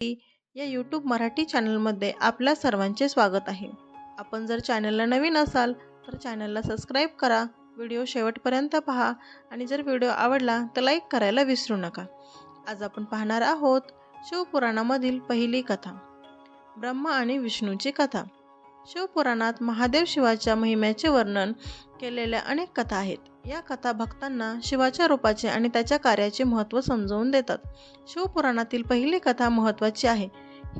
या यूट्यूब मराठी चॅनलमध्ये आपल्या सर्वांचे स्वागत आहे. आपण जर चॅनलला नवीन असाल तर चॅनलला सबस्क्राईब करा व्हिडिओ शेवटपर्यंत पहा आणि जर व्हिडिओ आवडला तर लाईक करायला विसरू नका. आज आपण पाहणार आहोत शिवपुराणामधील पहिली कथा ब्रह्मा आणि विष्णूची कथा. शिवपुराणात महादेव शिवाच्या महिम्याचे वर्णन केलेल्या अनेक कथा आहेत. या कथा भक्तांना शिवाच्या रूपाचे आणि त्याच्या कार्याचे महत्त्व समजवून देतात. शिवपुराणातील पहिली कथा महत्त्वाची आहे.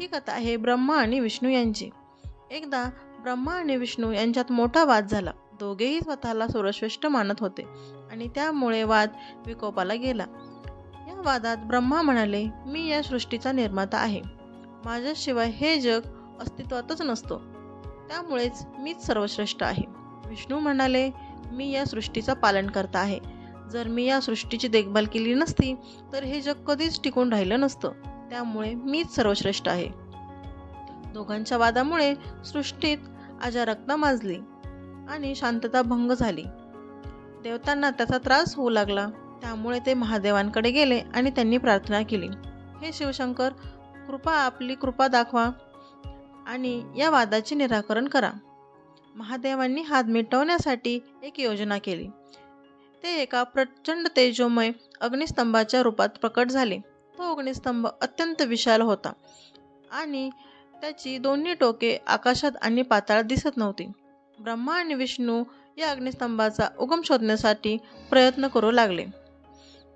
ही कथा आहे ब्रह्मा आणि विष्णू यांची. एकदा ब्रह्मा आणि विष्णू यांच्यात मोठा वाद झाला. दोघेही स्वतःला सर्वश्रेष्ठ मानत होते आणि त्यामुळे वाद विकोपाला गेला. या वादात ब्रह्मा म्हणाले मी या सृष्टीचा निर्माता आहे. माझ्याशिवाय हे जग अस्तित्वातच नसतो. त्यामुळेच मीच सर्वश्रेष्ठ आहे. विष्णू म्हणाले मी या सृष्टीचा पालन करता आहे. जर मी या सृष्टीची देखभाल केली नसती तर हे जग कधीच टिकून राहिलं नसतं. त्यामुळे मीच सर्वश्रेष्ठ आहे. दोघांच्या वादामुळे सृष्टीत आजारक्ता माजली आणि शांतता भंग झाली. देवतांना त्याचा त्रास होऊ लागला. त्यामुळे ते महादेवांकडे गेले आणि त्यांनी प्रार्थना केली. हे शिवशंकर कृपा आपली कृपा दाखवा. आणि या वादाचे निराकरण करा. महादेवांनी हात मिटवण्यासाठी एक योजना केली. ते एका प्रचंड तेजोमय अग्निस्तंभाच्या रूपात प्रकट झाले. तो अग्निस्तंभ अत्यंत विशाल होता आणि त्याची दोन्ही टोके आकाशात आणि पाताळात दिसत नव्हती. ब्रह्मा आणि विष्णू या अग्निस्तंभाचा उगम शोधण्यासाठी प्रयत्न करू लागले.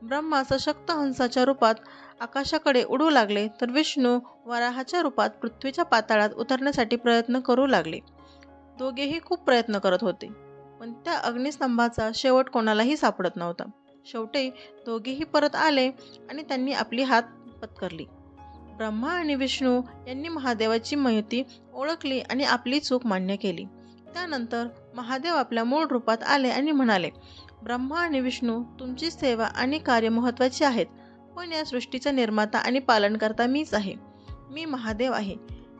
ब्रह्मा सशक्त हंसाच्या रूपात आकाशाकडे उडू लागले तर विष्णू वराहाच्या रूपात पृथ्वीच्या पाताळात उतरण्यासाठी प्रयत्न करू लागले. दोघेही खूप प्रयत्न करत होते पण त्या अग्निस्तंभाचा शेवट कोणालाही सापडत नव्हता. शेवटी दोघेही परत आले आणि त्यांनी आपली हात पत्करली. ब्रह्मा आणि विष्णू यांनी महादेवाची माहिती ओळखली आणि आपली चूक मान्य केली. त्यानंतर महादेव आपल्या मूळ रूपात आले आणि म्हणाले ब्रह्मा आणि विष्णू तुमची सेवा आणि कार्य महत्त्वाची आहेत. पण या सृष्टीचा निर्माता आणि पालनकर्ता मीच आहे. मी महादेव आहे.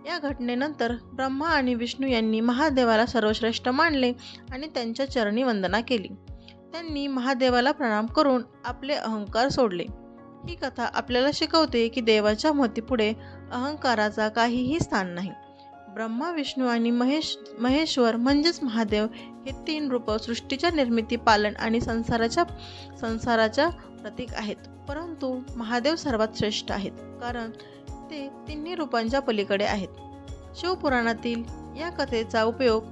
या घटनेनंतर ब्रह्मा आणि विष्णू यांनी महादेवाला सर्वश्रेष्ठ मानले आणि त्यांच्या चरणी वंदना केली. त्यांनी महादेवाला प्रणाम करून आपले अहंकार सोडले. ही कथा आपल्याला शिकवते की देवाच्या मतीपुढे अहंकाराचा काहीही स्थान नाही. ब्रह्मा विष्णू आणि महेश महेश्वर म्हणजेच महादेव हे तीन रूप सृष्टीच्या निर्मिती पालन आणि संसाराच्या संसाराच्या प्रतीक आहेत. परंतु महादेव सर्वात श्रेष्ठ आहेत कारण ते तिन्ही रूपांच्या पलीकडे आहेत. शिवपुराणातील या कथेचा उपयोग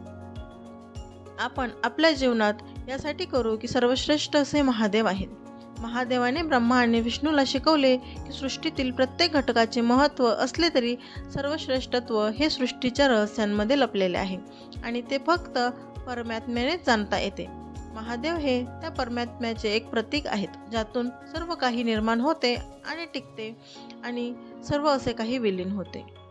आपण आपल्या जीवनात यासाठी करू की सर्वश्रेष्ठ असे महादेव आहेत. महादेवाने ब्रह्मा आणि विष्णूला शिकवले की सृष्टीतील प्रत्येक घटकाचे महत्त्व असले तरी सर्वश्रेष्ठत्व हे सृष्टीच्या रहस्यांमध्ये लपलेले आहे आणि ते फक्त परमात्म्यानेच जाणता येते. महादेव हे त्या परमात्म्याचे एक प्रतीक आहेत ज्यातून सर्व काही निर्माण होते आणि टिकते आणि सर्व असे काही विलीन होते.